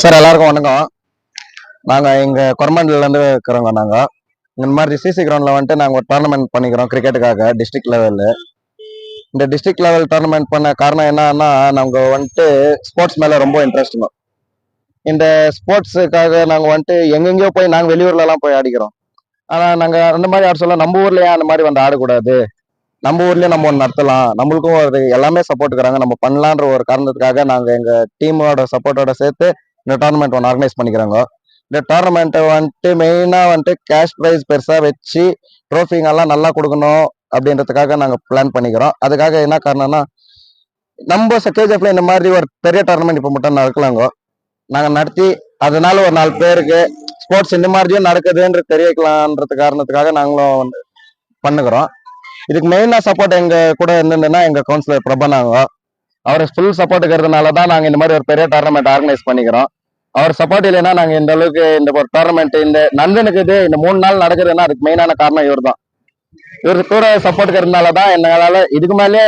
Sir எல்லாருக்கும் வணக்கம். நாங்கள் இங்கே கொரமண்டலேருந்து இருக்கிறோங்க நாங்கள் இந்த மாதிரி சிசி கிரவுண்டில் வந்துட்டு நாங்கள் ஒரு டோர்னமெண்ட் பண்ணிக்கிறோம் கிரிக்கெட்டுக்காக டிஸ்ட்ரிக்ட் லெவலில் இந்த டிஸ்ட்ரிக்ட் லெவல் டோர்னமெண்ட் பண்ண காரணம் என்னன்னா நாங்கள் வந்துட்டு ஸ்போர்ட்ஸ் மேலே ரொம்ப இன்ட்ரெஸ்ட்டுங்க இந்த ஸ்போர்ட்ஸுக்காக நாங்கள் வந்துட்டு எங்கெங்கேயோ போய் நாங்கள் வெளியூர்லலாம் போய் ஆடிக்கிறோம். ஆனால் நாங்கள் அந்த மாதிரி ஆட சொல்ல நம்ம ஊர்லேயே ஏன் அந்த மாதிரி வந்து ஆடக்கூடாது. நம்ம ஊர்லயே நம்ம ஒன்று நடத்தலாம். நம்மளுக்கும் ஒரு எல்லாமே சப்போர்ட் இருக்கிறாங்க நம்ம பண்ணலான்ற ஒரு காரணத்துக்காக நாங்கள் எங்கள் டீமோட சப்போர்ட்டோட சேர்த்து இந்த டோர்னமெண்ட் ஒன்று ஆர்கனைஸ் பண்ணிக்கிறாங்க. இந்த டோர்னமெண்ட்டை வந்துட்டு மெயினாக வந்துட்டு கேஷ் ப்ரைஸ் பெருசாக வச்சு ட்ரோஃபிங்கெல்லாம் நல்லா கொடுக்கணும் அப்படின்றதுக்காக நாங்கள் பிளான் பண்ணிக்கிறோம். அதுக்காக என்ன காரணம்னா நம்ம கேஜிஎஃப்ல இந்த மாதிரி ஒரு பெரிய டோர்னமெண்ட் இப்போ மட்டும் நடக்கலாங்க. நாங்கள் நடத்தி அதனால ஒரு நாலு பேருக்கு ஸ்போர்ட்ஸ் இந்த மாதிரியும் நடக்குதுன்ற தெரியக்கலான்றது காரணத்துக்காக நாங்களும் வந்து பண்ணுகிறோம். இதுக்கு மெயினாக சப்போர்ட் எங்கள் கூட இருந்ததுன்னா எங்கள் கவுன்சிலர் பிரபனாங்க. அவர் ஃபுல் சப்போர்ட் இருக்கிறதுனால தான் நாங்கள் இந்த மாதிரி ஒரு பெரிய டோர்னமெண்ட் ஆர்கனைஸ் பண்ணிக்கிறோம். அவர் சப்போர்ட் இல்லைன்னா நாங்க இந்த அளவுக்கு இந்த ஒரு டோர்னமெண்ட் இந்த நந்தனுக்கு இது இந்த மூணு நாள் நடக்குதுன்னா அதுக்கு மெயினான காரணம் இவர் தான் இவர் கூட சப்போர்ட் இருக்கிறதுனால தான் எங்களால இதுக்கு மேலே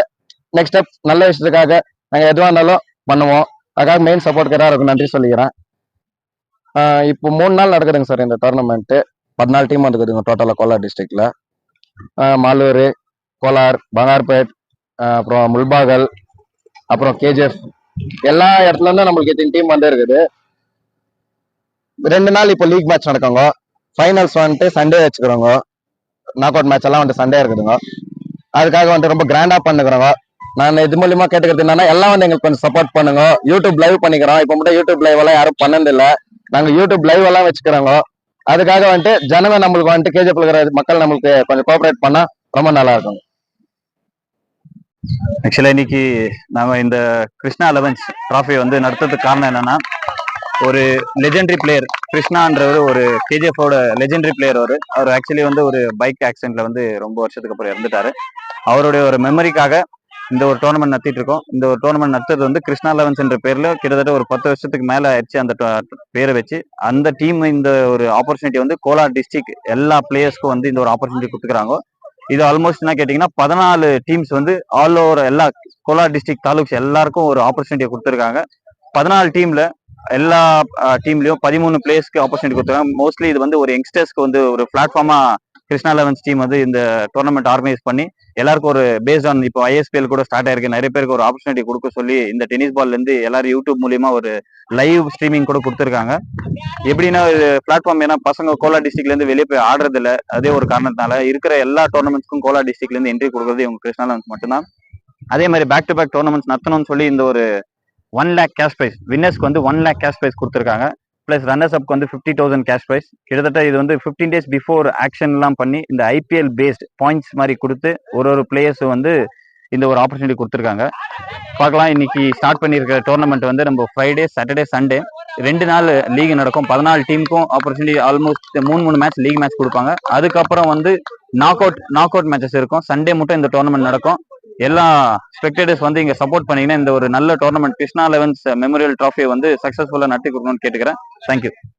நெக்ஸ்ட் ஸ்டெப் நல்ல விஷயத்துக்காக நாங்க எதுவாக இருந்தாலும் பண்ணுவோம். அதுக்காக மெயின் சப்போர்ட் இருக்கும் நன்றி சொல்லிக்கிறேன். இப்போ மூணு நாள் நடக்குதுங்க சார் இந்த டோர்னமெண்ட் பதினாலு டீம் இருக்குதுங்க டோட்டலாக கோலார் டிஸ்ட்ரிக்ட்ல மாலூர் கோலார் பங்கார்பேட் அப்புறம் முல்பாகல் அப்புறம் கேஜிஎஃப். எல்லா இடத்துல இருந்தும் நம்மளுக்கு எத்தனை டீம் வந்து இருக்குது ரெண்டு நாள் இப்போ லீக் மேட்ச் நடக்குங்க. ஃபைனல்ஸ் வந்துட்டு சண்டே வச்சுக்கிறோங்க. நாக் அவுட் மேட்ச் எல்லாம் வந்துட்டு சண்டே இருக்குதுங்க. அதுக்காக வந்துட்டு ரொம்ப கிராண்டா பண்ணுக்கிறோங்க நான் இது மூலியமா கேட்டுக்கிறது என்னன்னா எல்லாம் வந்து எங்களுக்கு கொஞ்சம் சப்போர்ட் பண்ணுங்க. யூடியூப் லைவ் பண்ணிக்கிறோம். இப்போ மட்டும் யூடியூப் லைவ் எல்லாம் யாரும் பண்ணதில்லை. நாங்கள் நாங்க யூடியூப் லைவ் எல்லாம் வச்சுக்கிறோங்க. அதுக்காக வந்துட்டு ஜனங்க நம்மளுக்கு வந்துட்டு கேஜி இருக்கிற மக்கள் நம்மளுக்கு கொஞ்சம் கோஆபரேட் பண்ணா ரொம்ப நல்லா இருக்கும். ஆக்சுவலா இன்னைக்கு நாங்க இந்த கிருஷ்ணா லெவன்ஸ் ட்ராஃபி வந்து நடத்துறதுக்கு காரணம் என்னன்னா ஒரு லெஜெண்டரி பிளேயர் கிருஷ்ணான்றவர் ஒரு கேஜிஎஃபோட லெஜெண்டரி பிளேயர் அவர். அவர் ஆக்சுவலி வந்து ஒரு பைக் ஆக்சிடென்ட்ல வந்து ரொம்ப வருஷத்துக்கு அப்புறம் இறந்துட்டாரு. அவருடைய ஒரு மெமரிக்காக இந்த ஒரு டோர்னமெண்ட் நடத்திட்டு இருக்கோம். இந்த ஒரு டோர்னமெண்ட் நடத்துறது வந்து கிருஷ்ணா லெவன்ஸ் என்ற பேர்ல கிட்டத்தட்ட ஒரு பத்து வருஷத்துக்கு மேல ஆயிடுச்சு அந்த பேரை வச்சு. அந்த டீம் இந்த ஒரு ஆப்பர்ச்சுனிட்டி வந்து கோலார் டிஸ்ட்ரிக்ட் எல்லா பிளேயர்ஸ்க்கும் வந்து இந்த ஒரு ஆப்பர்ச்சுனிட்டி கொடுத்துக்கிறாங்க. இது ஆல்மோஸ்ட் என்ன கேட்டீங்கன்னா பதினாலு டீம்ஸ் வந்து ஆல் ஓவர் எல்லா கோலார் டிஸ்ட்ரிக்ட் தாலுக்ஸ் எல்லாருக்கும் ஒரு ஆப்பர்ச்சுனிட்டியை கொடுத்துருக்காங்க. பதினாலு டீம்ல எல்லா டீம்லயும் பதிமூணு பிளேயர்ஸ்க்கு ஆப்பர்ச்சுனிட்டி கொடுத்துருக்காங்க. மோஸ்ட்லி இது வந்து ஒரு யங்ஸ்டர்ஸ்க்கு வந்து ஒரு பிளாட்ஃபார்மா கிருஷ்ணா லெவன்ஸ் டீம் வந்து இந்த டோர்னமெண்ட் ஆர்கனைஸ் பண்ணி எல்லாருக்கும் ஒரு பேஸ்ட் ஆன் இப்போ ஐஎஸ்பிஎல் கூட ஸ்டார்ட் ஆயிருக்கு. நிறைய பேருக்கு ஒரு ஆப்பர்ச்சுனிட்டி கொடுக்க சொல்லி இந்த டென்னிஸ் பால்ல இருந்து எல்லாரும் யூடியூப் மூலியமா ஒரு லைவ் ஸ்ட்ரீமிங் கூட கொடுத்துருக்காங்க. எப்படின்னா பிளாட்ஃபார்ம் ஏன்னா பசங்க கோலா டிஸ்ட்ரிக்ட்ல இருந்து வெளியே போய் ஆடுறது இல்ல அதே ஒரு காரணத்தினால இருக்கிற எல்லா டோர்னமெண்ட்ஸ்க்கும் கோலா டிஸ்ட்ரிக்ட்ல இருந்து என்ட்ரி கொடுக்குறது இவங்க கிருஷ்ணா லெவன்ஸ் மட்டும்தான். அதே மாதிரி பேக் டு பேக் டோர்னமெண்ட்ஸ் நடத்தணும்னு சொல்லி இந்த ஒரு ஒன் லேக் கேஷ் ப்ரைஸ் வின்னர்ஸ்க்கு வந்து ஒன் லேக் கேஷ் ப்ரைஸ் கொடுத்துருக்காங்க. ப்ளஸ் ரன்னர்ஸ் அப்க்கு வந்து ஃபிஃப்டி தௌசண்ட் கேஷ் ப்ரைஸ் கிட்டத்தட்ட இது வந்து ஃபிஃப்டீன் டேஸ் பிஃபோர் ஆக்ஷன்லாம் பண்ணி இந்த ஐபிஎல் பேஸ்ட் பாயிண்ட்ஸ் மாதிரி கொடுத்து ஒரு ஒரு பிளேயர்ஸ் வந்து இந்த ஒரு ஆப்பர்ச்சுனிட்டி கொடுத்துருக்காங்க. பார்க்கலாம். இன்னைக்கு ஸ்டார்ட் பண்ணியிருக்கிற டோர்னமெண்ட் வந்து நம்ம ஃப்ரைடே சாட்டர்டே சண்டே ரெண்டு நாள் லீக் நடக்கும். பதினாலு டீமுக்கும் ஆப்பர்ச்சுனிட்டி ஆல்மோஸ்ட் மூணு மூணு மேட்ச் லீக் மேட்ச் கொடுப்பாங்க. அதுக்கப்புறம் வந்து knock out knock out matches இருக்கும். சண்டே மட்டும் இந்த டோர்னமெண்ட் நடக்கும். எல்லா ஸ்பெக்டேட்டர்ஸ் வந்து இங்க சப்போர்ட் பண்ணீங்கன்னா இந்த ஒரு நல்ல டோர்னமெண்ட் கிருஷ்ணா லெவன்ஸ் மெமோரியல் ட்ராஃபியை வந்து சக்சஸ்ஃபுல்லா நடத்தி கொடுக்கணும்னு கேட்டுக்கிறேன். தேங்க்யூ